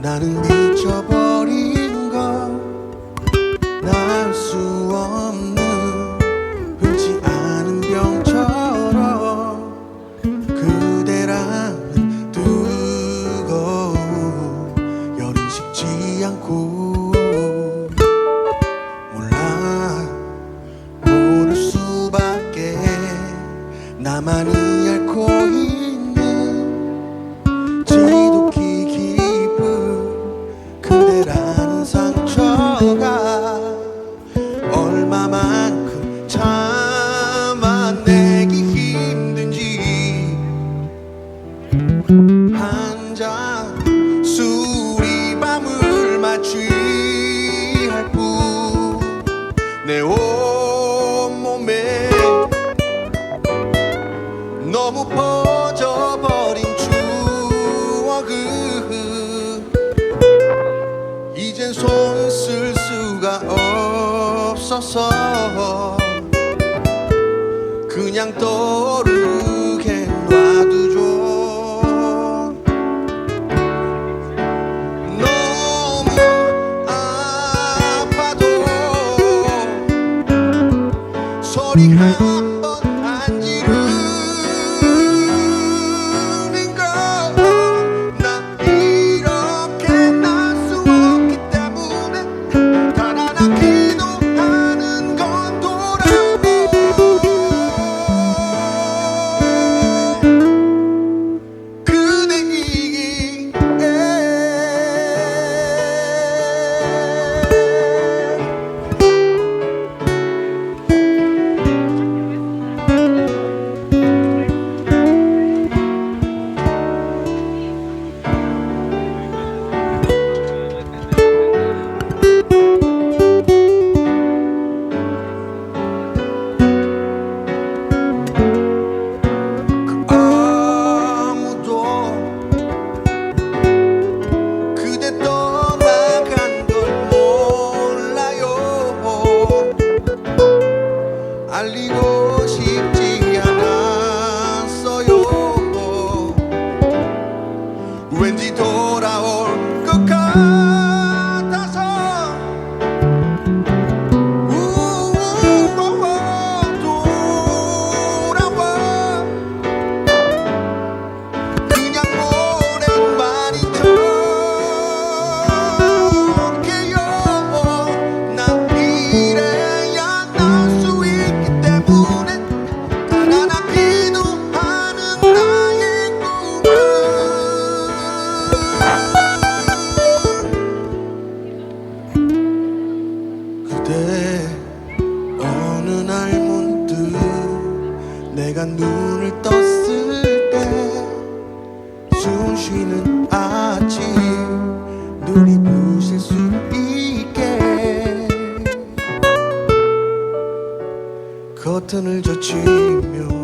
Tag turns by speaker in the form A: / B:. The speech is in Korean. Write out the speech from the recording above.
A: 나는 미쳐버려. 취할 뿐내 온몸에 너무 퍼져버린 추억은 이젠 손 쓸 수가 없어서 그냥 떠오르 눈을 떴을 때 숨 쉬는 아침 눈이 부실 수 있게 커튼을 젖히며